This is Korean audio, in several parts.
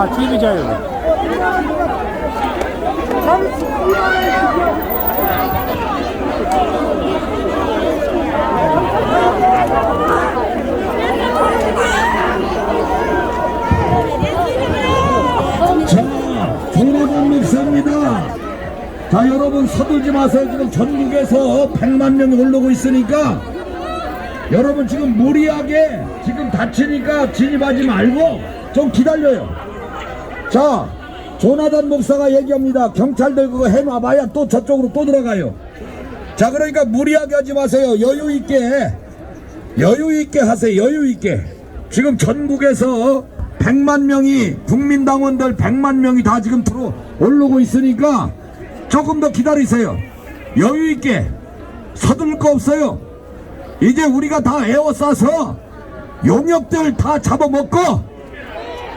아, TV자요. 자, 여러분 서둘지 마세요. 지금 전국에서 100만 명이 올라오고 있으니까 여러분 지금 무리하게 지금 다치니까 진입하지 말고 좀 기다려요. 자, 조나단 목사가 얘기합니다. 경찰들 그거 해놔봐야 또 저쪽으로 또 들어가요. 자, 그러니까 무리하게 하지 마세요. 여유 있게 여유 있게 하세요. 여유 있게. 지금 전국에서 100만 명이 국민당원들 100만 명이 다 지금 들어 올라오고 있으니까 조금 더 기다리세요. 여유 있게 서둘 거 없어요. 이제 우리가 다 에워싸서 용역들 다 잡아먹고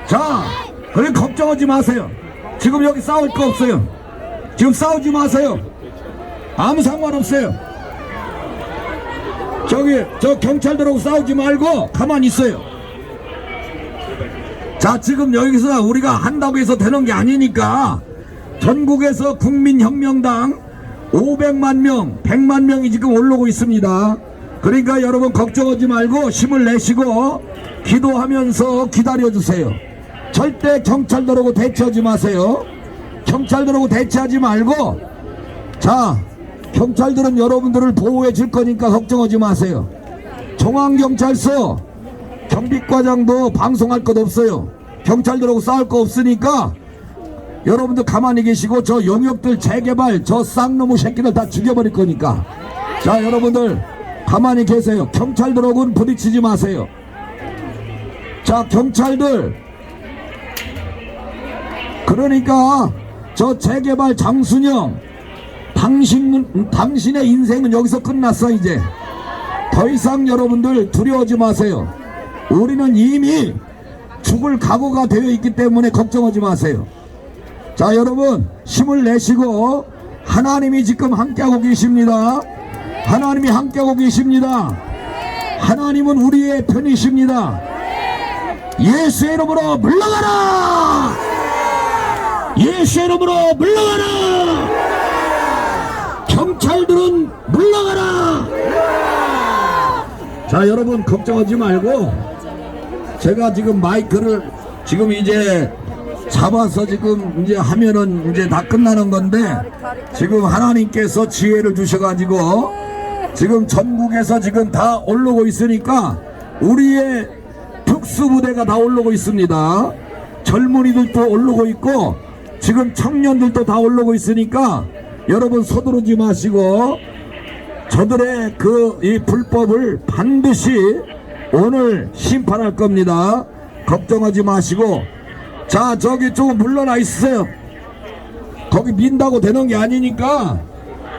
자, 그래 걱정하지 마세요. 지금 여기 싸울 거 없어요. 지금 싸우지 마세요. 아무 상관없어요. 저기 저 경찰들하고 싸우지 말고 가만히 있어요. 자 지금 여기서 우리가 한다고 해서 되는 게 아니니까 전국에서 국민혁명당 500만 명, 100만 명이 지금 올라오고 있습니다. 그러니까 여러분 걱정하지 말고 힘을 내시고 기도하면서 기다려주세요. 절대 경찰들하고 대치하지 마세요. 경찰들하고 대치하지 말고 자 경찰들은 여러분들을 보호해 줄 거니까 걱정하지 마세요. 중앙경찰서 경비과장도 방송할 것 없어요. 경찰들하고 싸울 거 없으니까 여러분들 가만히 계시고 저 용역들 재개발 저 쌍놈의 새끼들 다 죽여버릴 거니까 자 여러분들 가만히 계세요. 경찰들하고는 부딪히지 마세요. 자 경찰들 그러니까 저 재개발 장순영 당신 당신의 인생은 여기서 끝났어 이제 더 이상 여러분들 두려워하지 마세요. 우리는 이미 죽을 각오가 되어 있기 때문에 걱정하지 마세요. 자 여러분 힘을 내시고 하나님이 지금 함께하고 계십니다. 하나님이 함께하고 계십니다. 하나님은 우리의 편이십니다. 예수의 이름으로 물러가라! 예수의 이름으로 물러가라! 경찰들은 물러가라! 자 여러분 걱정하지 말고 제가 지금 마이크를 지금 이제 잡아서 지금 이제 하면은 이제 다 끝나는 건데 지금 하나님께서 지혜를 주셔가지고 지금 전국에서 지금 다 올라오고 있으니까 우리의 특수부대가 다 올라오고 있습니다. 젊은이들도 올라오고 있고 지금 청년들도 다 올라오고 있으니까 여러분 서두르지 마시고 저들의 그 이 불법을 반드시 오늘 심판할 겁니다. 걱정하지 마시고 자 저기 조금 물러나 있으세요. 거기 민다고 되는 게 아니니까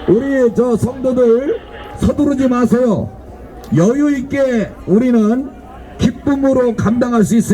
우리 저 성도들 서두르지 마세요. 여유 있게 우리는 기쁨으로 감당할 수 있어요.